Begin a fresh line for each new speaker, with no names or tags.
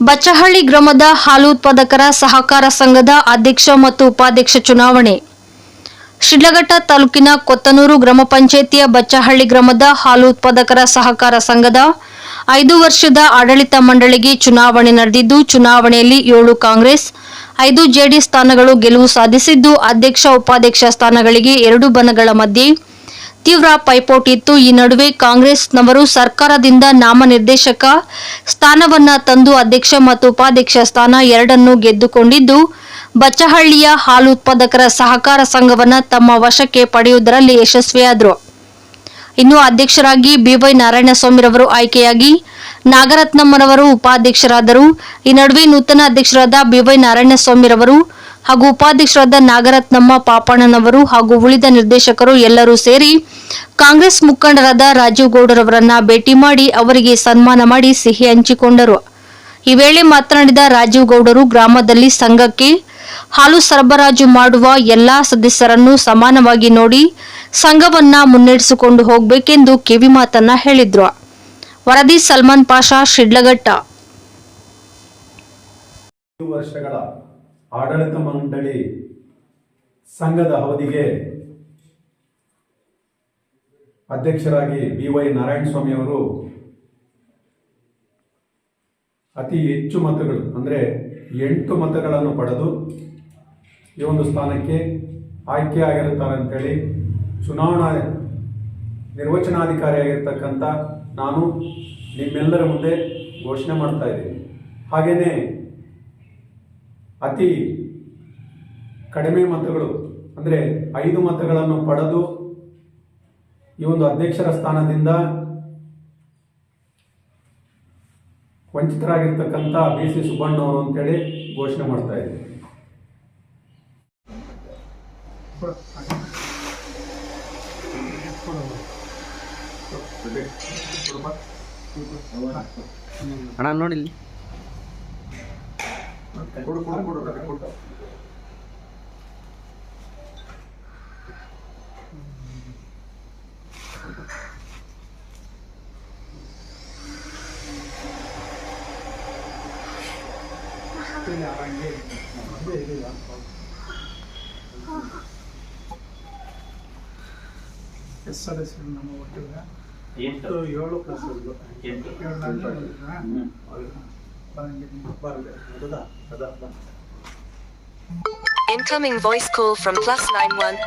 ಬಚ್ಚಹಳ್ಳಿ ಗ್ರಾಮದ ಹಾಲು ಉತ್ಪಾದಕರ ಸಹಕಾರ ಸಂಘದ ಅಧ್ಯಕ್ಷ ಮತ್ತು ಉಪಾಧ್ಯಕ್ಷ ಚುನಾವಣೆ. ಶಿಡ್ಲಘಟ್ಟ ತಾಲೂಕಿನ ಕೊತ್ತನೂರು ಗ್ರಾಮ ಪಂಚಾಯಿತಿಯ ಬಚ್ಚಹಳ್ಳಿ ಗ್ರಾಮದ ಹಾಲು ಉತ್ಪಾದಕರ ಸಹಕಾರ ಸಂಘದ ಐದು ವರ್ಷದ ಆಡಳಿತ ಮಂಡಳಿಗೆ ಚುನಾವಣೆ ನಡೆದಿದ್ದು, ಚುನಾವಣೆಯಲ್ಲಿ ಏಳು ಕಾಂಗ್ರೆಸ್, ಐದು ಜೆಡಿಎಸ್ ಸ್ಥಾನಗಳು ಗೆಲುವು ಸಾಧಿಸಿದ್ದು, ಅಧ್ಯಕ್ಷ, ಉಪಾಧ್ಯಕ್ಷ ಸ್ಥಾನಗಳಿಗೆ ಎರಡು ಬಣಗಳ ಮಧ್ಯೆ ತೀವ್ರ ಪೈಪೋಟಿ ಇತ್ತು ಈ ನಡುವೆ ಕಾಂಗ್ರೆಸ್ನವರು ಸರ್ಕಾರದಿಂದ ನಾಮನಿರ್ದೇಶಕ ಸ್ಥಾನವನ್ನ ತಂದು ಅಧ್ಯಕ್ಷ ಮತ್ತು ಉಪಾಧ್ಯಕ್ಷ ಸ್ಥಾನ ಎರಡನ್ನೂ ಗೆದ್ದುಕೊಂಡಿದ್ದು, ಬಚ್ಚಹಳ್ಳಿಯ ಹಾಲು ಉತ್ಪಾದಕರ ಸಹಕಾರ ಸಂಘವನ್ನ ತಮ್ಮ ವಶಕ್ಕೆ ಪಡೆಯುವುದರಲ್ಲಿ ಯಶಸ್ವಿಯಾದರು. ಇನ್ನು ಅಧ್ಯಕ್ಷರಾಗಿ ಬಿವೈ ನಾರಾಯಣಸ್ವಾಮಿರವರು ಆಯ್ಕೆಯಾಗಿ ನಾಗರತ್ನಮ್ಮರವರು ಉಪಾಧ್ಯಕ್ಷರಾದರು. ಈ ನಡುವೆ ನೂತನ ಅಧ್ಯಕ್ಷರಾದ ಬಿವೈ ನಾರಾಯಣಸ್ವಾಮಿರವರು ಹಾಗೂ ಉಪಾಧ್ಯಕ್ಷರಾದ ನಾಗರತ್ನಮ್ಮ ಪಾಪಣ್ಣನವರು ಹಾಗೂ ಉಳಿದ ನಿರ್ದೇಶಕರು ಎಲ್ಲರೂ ಸೇರಿ ಕಾಂಗ್ರೆಸ್ ಮುಖಂಡರಾದ ರಾಜೀವ್ ಗೌಡರವರನ್ನ ಭೇಟಿ ಮಾಡಿ ಅವರಿಗೆ ಸನ್ಮಾನ ಮಾಡಿ ಸಿಹಿ ಹಂಚಿಕೊಂಡರು. ಈ ವೇಳೆ ಮಾತನಾಡಿದ ರಾಜೀವ್ ಗೌಡರು ಗ್ರಾಮದಲ್ಲಿ ಸಂಘಕ್ಕೆ ಹಾಲು ಸರಬರಾಜು ಮಾಡುವ ಎಲ್ಲಾ ಸದಸ್ಯರನ್ನು ಸಮಾನವಾಗಿ ನೋಡಿ ಸಂಘವನ್ನ ಮುನ್ನಡೆಸಿಕೊಂಡು ಹೋಗಬೇಕೆಂದು ಕಿವಿಮಾತನ್ನ ಹೇಳಿದ್ರು. ವರದಿ ಸಲ್ಮಾನ್ ಪಾಷಾ, ಶಿಡ್ಲಘಟ್ಟ.
ವರ್ಷಗಳ ಆಡಳಿತ ಮಂಡಳಿ ಸಂಘದ ಅವಧಿಗೆ ಅಧ್ಯಕ್ಷರಾಗಿ ಬಿ ವೈ ನಾರಾಯಣಸ್ವಾಮಿ ಅವರು ಅತಿ ಹೆಚ್ಚು ಮತಗಳು, ಅಂದರೆ ಎಂಟು ಮತಗಳನ್ನು ಪಡೆದು ಈ ಒಂದು ಸ್ಥಾನಕ್ಕೆ ಆಯ್ಕೆ ಆಗಿರುತ್ತಾರೆ ಅಂತೇಳಿ ಚುನಾವಣಾ ನಿರ್ವಚನಾಧಿಕಾರಿಯಾಗಿರ್ತಕ್ಕಂಥ ನಾನು ನಿಮ್ಮೆಲ್ಲರ ಮುಂದೆ ಘೋಷಣೆ ಮಾಡ್ತಾ ಇದ್ದೀನಿ. ಹಾಗೆಯೇ ಅತಿ ಕಡಿಮೆ ಮತಗಳು, ಅಂದರೆ ಐದು ಮತಗಳನ್ನು ಪಡೆದು ಈ ಒಂದು ಅಧ್ಯಕ್ಷರ ಸ್ಥಾನದಿಂದ ವಂಚಿತರಾಗಿರ್ತಕ್ಕಂಥ ಬಿ ಸಿ ಸುಬ್ಬಣ್ಣವರು ಅಂತೇಳಿ ಘೋಷಣೆ ಮಾಡ್ತಾ ಇದ್ದೀನಿ
ಅಣ್ಣ ನೋಡಿಲ್ಲಿ
ಎಷ್ಟು ಸದಸ್ಯರು ನಮ್ಮ ಒಟ್ಟಿಗೆ
ಎಂಟು
ಒಟ್ಟು ಏಳು Parang
Ito
Incoming voice call from plus 91.